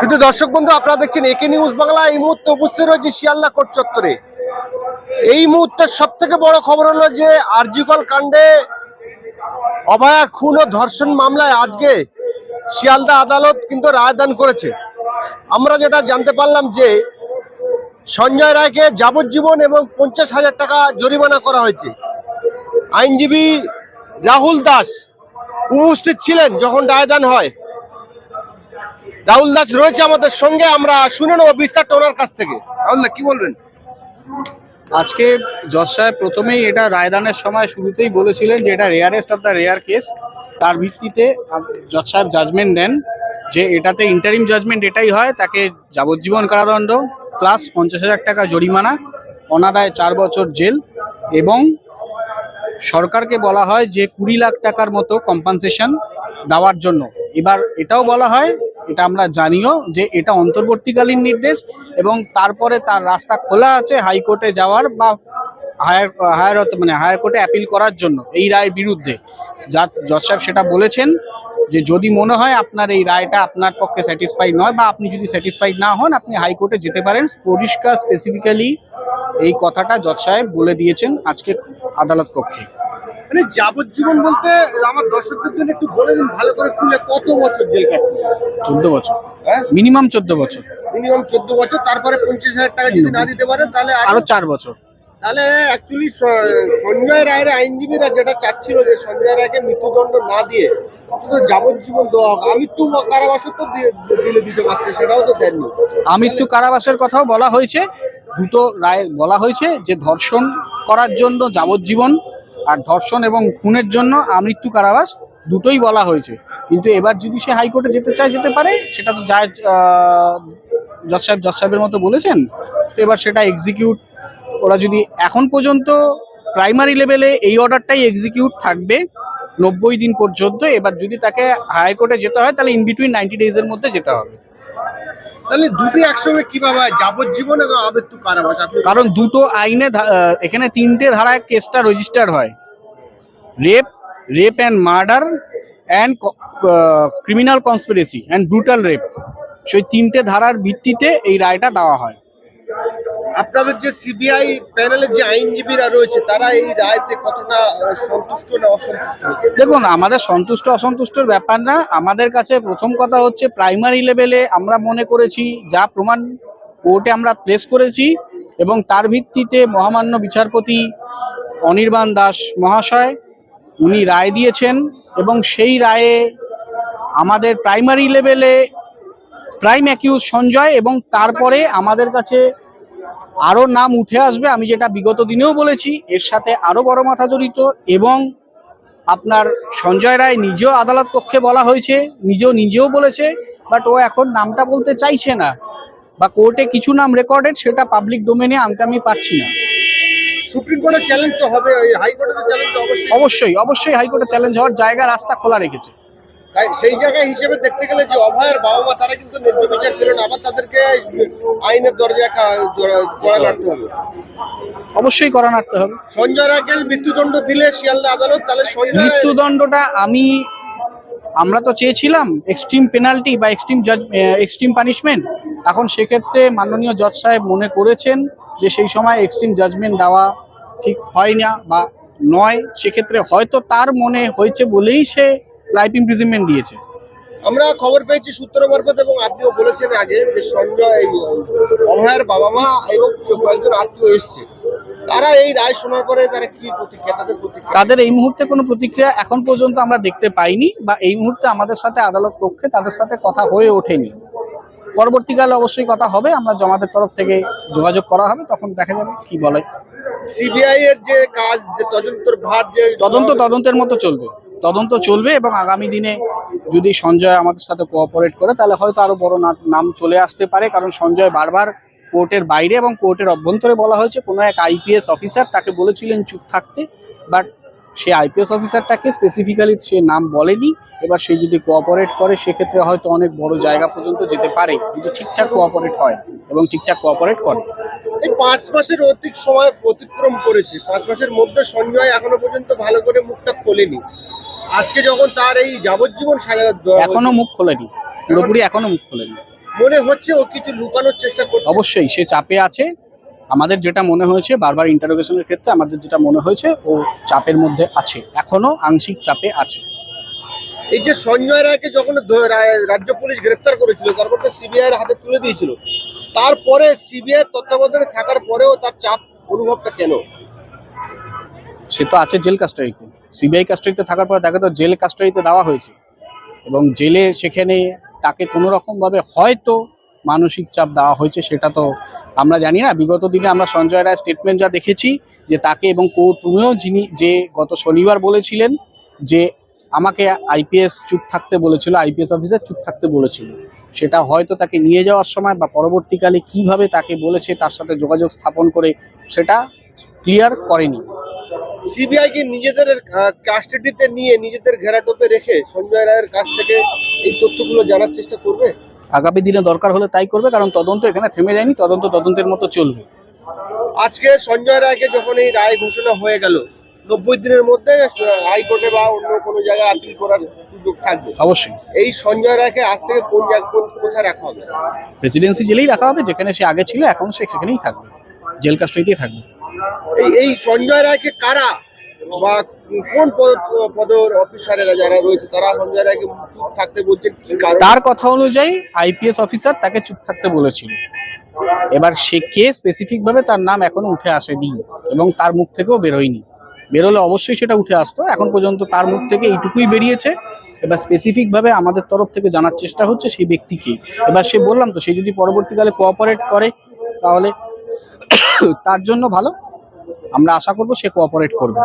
শুধু দর্শক বন্ধু, আপনারা দেখছেন একে নিউজ বাংলা, এই মুহূর্তে উপস্থিত রয়েছে শিয়ালদা কোট চত্বরে। এই মুহূর্তে সব থেকে বড় খবর হলো যে আরজিকল কাণ্ডে অভয়া, খুন ও ধর্ষণ মামলায় আজকে শিয়ালদা আদালত কিন্তু রায়দান করেছে। আমরা যেটা জানতে পারলাম যে সঞ্জয় রায়কে যাবজ্জীবন এবং পঞ্চাশ হাজার টাকা জরিমানা করা হয়েছে। আইনজীবী রাহুল দাস উপস্থিত ছিলেন যখন রায়দান হয়। রাহুল দাস রয়েছে আমাদের সঙ্গে, আমরা শুনে নেব বিস্তারটা ওনার কাছ থেকে। রাহুল দা, কি বলবেন? আজকে জজ সাহেব প্রথমেই এটা রায়দানের সময় শুরুতেই বলেছিলেন যে এটা rarest of the rare case তার ভিত্তিতে জজ সাহেব জাজমেন্ট দেন যে এটাতে ইন্টারিম জাজমেন্ট এটাই হয়, তাকে যাবজ্জীবন কারাদণ্ড প্লাস পঞ্চাশ হাজার টাকা জরিমানা, অনাদায় চার বছর জেল এবং সরকারকে বলা হয় যে কুড়ি লাখ টাকার মতো কম্পানসেশন দেওয়ার জন্য। এবার এটাও বলা হয় এটা আমরা জানিও যে এটা অন্তর্বর্তীকালীন নির্দেশ এবং তারপরে তার রাস্তা খোলা আছে হাইকোর্টে যাওয়ার বা হায়ার হায়ার মানে হায়ার কোর্টে অ্যাপিল করার জন্য এই রায়ের বিরুদ্ধে। যা জজ সাহেব সেটা বলেছেন যে যদি মনে হয় আপনার এই রায়টা আপনার পক্ষে স্যাটিসফাইড নয় বা আপনি যদি স্যাটিসফাইড না হন, আপনি হাইকোর্টে যেতে পারেন। পরিষ্কার স্পেসিফিক্যালি এই কথাটা জজ সাহেব বলে দিয়েছেন আজকে আদালত কক্ষে। মানে যাবজ্জীবন বলতে আমার দর্শকদের জন্য একটু বলে দিন ভালো করে খুলে কত বছর জেল কাটতে? চোদ্দ বছর। হ্যাঁ? মিনিমাম চোদ্দ বছর। মিনিমাম চোদ্দ বছর তারপরে পঞ্চাশ হাজার টাকা যদি না দিতে পারেন তাহলে আরও চার বছর। তাহলে অ্যাকচুয়ালি সঞ্জয় রায়ের আইনজীবীরা যেটা চাচ্ছিল যে সঞ্জয় রায়কে মৃত্যুদণ্ড না দিয়ে অন্তত যাবজ্জীবন দেওয়া হোক আমৃত্যু কারাবাসও তো দিলে দিতে পারতে সেটাও তো দেননি। আমৃত্যু কারাবাসের কথাও বলা হয়েছে দুটো রায় বলা হয়েছে যে ধর্ষণ করার জন্য যাবজ্জীবন আর ধর্ষণ এবং খুনের জন্য আমৃত্যু কারাবাস দুটোই বলা হয়েছে। কিন্তু এবার যদি সে হাইকোর্টে যেতে চায়, যেতে পারে, সেটা তো যায় জজ সাহেব, জজ সাহেবের মতো বলেছেন। তো এবার সেটা এক্সিকিউট ওরা যদি এখন পর্যন্ত প্রাইমারি লেভেলে এই অর্ডারটাই এক্সিকিউট থাকবে, নব্বই দিন পর্যন্ত, এবার যদি তাকে হাইকোর্টে যেতে হয়, তাহলে ইন বিটুইন নাইনটি ডেজের মধ্যে যেতে হবে। তাহলে দুটি একসঙ্গে কীভাবে? যাবজ্জীবন এবং আমৃত্যু কারাবাস? কারণ দুটো আইনে এখানে তিনটে ধারায় কেসটা রেজিস্টার হয়। Rape rape and murder and criminal conspiracy and brutal rape সেই তিনটে ধারার ভিত্তিতে এই রায়টা দেওয়া হয়। আপনাদের যে সিবিআই প্যানেলের যে আইনজীবীরা রয়েছে, তারা এই রায়তে কতটা সন্তুষ্ট না অসন্তুষ্ট? দেখুন, আমাদের সন্তুষ্ট, অসন্তুষ্টর ব্যাপার না। আমাদের কাছে প্রথম কথা হচ্ছে প্রাইমারি লেভেলে আমরা মনে করেছি, যা প্রমাণ কোর্টে আমরা প্লেস করেছি এবং তার ভিত্তিতে মহামান্য বিচারপতি অনির্বাণ দাস মহাশয়, উনি রায় দিয়েছেন এবং সেই রায়ে আমাদের প্রাইমারি লেভেলে প্রাইম অ্যাকিউজ সঞ্জয় এবং তারপরে আমাদের কাছে আরও নাম উঠে আসবে আমি যেটা বিগত দিনেও বলেছি এর সাথে আরও বড় মাথা জড়িত এবং আপনার সঞ্জয় রায় নিজেও আদালত কক্ষে বলা হয়েছে নিজেও নিজেও বলেছে বাট ও এখন নামটা বলতে চাইছে না বা কোর্টে কিছু নাম রেকর্ডেড সেটা পাবলিক ডোমেনে আনতে আমি পারছি না। সুপ্রিম কোর্টে চ্যালেঞ্জ তো হবে হাইকোর্টে চ্যালেঞ্জ অবশ্যই। অবশ্যই অবশ্যই হাইকোর্টে চ্যালেঞ্জ হওয়ার জায়গা রাস্তা খোলা রেখেছে। তাই সেই জায়গায় হিসেবে দেখতে গেলে যে অভয়ের বাবা মা তারা কিন্তু ন্যায্য বিচার পেলেন আবার তাদেরকে আইনের দরজায় কা- দর- নাড়তে হবে। অবশ্যই করা নাড়তে হবে। সঞ্জয় রায়কে মৃত্যুদণ্ড দিলে শিয়ালদা আদালত তাহলে মৃত্যুদণ্ডটা আমি আমরা তো চেয়েছিলাম এক্সট্রিম পেনাল্টি বা এক্সট্রিম জাজ এক্সট্রিম পানিশমেন্ট এখন সেক্ষেত্রে মাননীয় জজ সাহেব মনে করেছেন যে সেই সময় এক্সট্রিম জাজমেন্ট দেওয়া ঠিক হয় না বা নয়। সেক্ষেত্রে হয়তো তার মনে হয়েছে বলেই সে লাইফ ইমপ্রিজনমেন্ট দিয়েছে। আমরা খবর পেয়েছি সূত্র মারফত এবং আপনিও বলেছেন আগে যে সঞ্জয় অভয়ের বাবা মা এবং কয়েকজন আত্মীয় এসছে। তারা এই রায় শোনার পরে তারা কি প্রতিক্রিয়া তাদের প্রতিক্রিয়া? তাদের এই মুহূর্তে কোনো প্রতিক্রিয়া এখন পর্যন্ত আমরা দেখতে পাইনি বা এই মুহূর্তে আমাদের সাথে আদালত পক্ষে তাদের সাথে কথা হয়ে ওঠেনি। পরবর্তীকালে অবশ্যই কথা হবে আমরা জমাতের তরফ থেকে যোগাযোগ করা হবে তখন দেখা যাবে কি বলে। সিবিআই এর যে কাজ যে তদন্তর ভার যে তদন্ত তদন্তের মতো চলবে। তদন্ত চলবে এবং আগামী দিনে যদি সঞ্জয় আমাদের সাথে কোঅপারেট করে, তাহলে হয়তো আরও বড় নাম চলে আসতে পারে। কারণ সঞ্জয় বারবার কোর্টের বাইরে এবং কোর্টের অভ্যন্তরে বলা হয়েছে, কোনো এক আইপিএস অফিসার তাকে বলেছিলেন চুপ থাকতে বাট সে আইপিএস অফিসারটাকে স্পেসিফিক্যালি সে নাম বলেনি। এবার সে যদি কোঅপারেট করে, সেক্ষেত্রে হয়তো অনেক বড় জায়গা পর্যন্ত যেতে পারে। যদি ঠিকঠাক কোঅপারেট হয় এবং ঠিকঠাক কোঅপারেট করে। এই পাঁচ মাসের অধিক সময় অতিক্রম করেছে। পাঁচ মাসের মধ্যে সঞ্জয় এখনও পর্যন্ত ভালো করে মুখটা খোলেনি। আজকে যখন তার এই যাবজ্জীবন সাজা এখনও মুখ খোলেনি। পুরোপুরি এখনও মুখ খোলেনি। মনে হচ্ছে ও কিছু লুকানোর চেষ্টা করছে? অবশ্যই সে চাপে আছে। আমাদের যেটা মনে হয়েছে বারবার ইন্টারোগেশনের ক্ষেত্রে আমাদের যেটা মনে হয়েছে ও চাপের মধ্যে আছে। এখনও আংশিক চাপে আছে। এই যে সঞ্জয় রায়কে যখন রাজ্য পুলিশ গ্রেপ্তার করেছিল তারপর তো সিবিআই এর হাতে তুলে দিয়েছিল তারপরে সিবিআই তত্ত্বাবধানে থাকার পরেও তার চাপ অনুভবটা কেন? সে তো আছে জেল কাস্টাডিতে। সিবিআই কাস্টাডিতে থাকার পর তাকে তো জেল কাস্টাডিতে দেওয়া হয়েছে। এবং জেলে সেখানে তাকে কোনো রকমভাবে হয়তো মানসিক চাপ দেওয়া হয়েছে, সেটা তো আমরা জানি না। বিগত দিনে আমরা সঞ্জয় রায় স্টেটমেন্ট যা দেখেছি, যে তাকে এবং কোর্ট রুমেও যিনি, যে গত শনিবার বলেছিলেন যে আমাকে আইপিএস চুপ থাকতে বলেছিল, আইপিএস অফিসার চুপ থাকতে বলেছিল। সেটা হয়তো তাকে নিয়ে যাওয়ার সময় বা পরবর্তীকালে কীভাবে তাকে বলেছে, তার সাথে যোগাযোগ স্থাপন করে সেটা ক্লিয়ার করেনি। সিবিআই কি নিজেদের কাস্টাডিতে নিয়ে নিজেদের ঘেরাটোপে রেখে সঞ্জয় রায়ের কাছ থেকে এই তথ্যগুলো জানার চেষ্টা করবে? আগামী দিনে দরকার হলে তাই করবে কারণ তদন্ত এখানে থেমে যায়নি তদন্ত তদন্তের মতো চলবে। আজকে সঞ্জয় রায়কে যখন এই রায় ঘোষণা হয়ে গেল নব্বই দিনের মধ্যে হাইকোর্টে বা অন্য কোনো জায়গায় আপিল করার সুযোগ থাকবে। অবশ্যই। এই সঞ্জয় রায়কে আজ থেকে কোন কোথায় রাখা হবে? প্রেসিডেন্সি জেলেই রাখা হবে যেখানে সে আগে ছিল এখন সে সেখানেই থাকবে জেল কাস্টডিতেই থাকবে। এই সঞ্জয় রায়কে কারা বা কোন পদ, পদর অফিসারেরা যারা রয়েছে, তারা সঞ্জয় রায়কে চুপ থাকতে বলছেন? তার কথা অনুযায়ী আইপিএস অফিসার তাকে চুপ থাকতে বলেছিল। এবার সে কে স্পেসিফিক ভাবে তার নাম এখনও উঠে আসেনি এবং তার মুখ থেকেও বেরোয়নি বেরোলে অবশ্যই সেটা উঠে আসতো। এখন পর্যন্ত তার মুখ থেকে এইটুকুই বেরিয়েছে। এবার স্পেসিফিক ভাবে আমাদের তরফ থেকে জানার চেষ্টা হচ্ছে সেই ব্যক্তিকে। এবার সে বললাম তো, সে যদি পরবর্তীকালে কোঅপারেট করে, তাহলে তার জন্য ভালো। আমরা আশা করব সে কোঅপারেট করবে।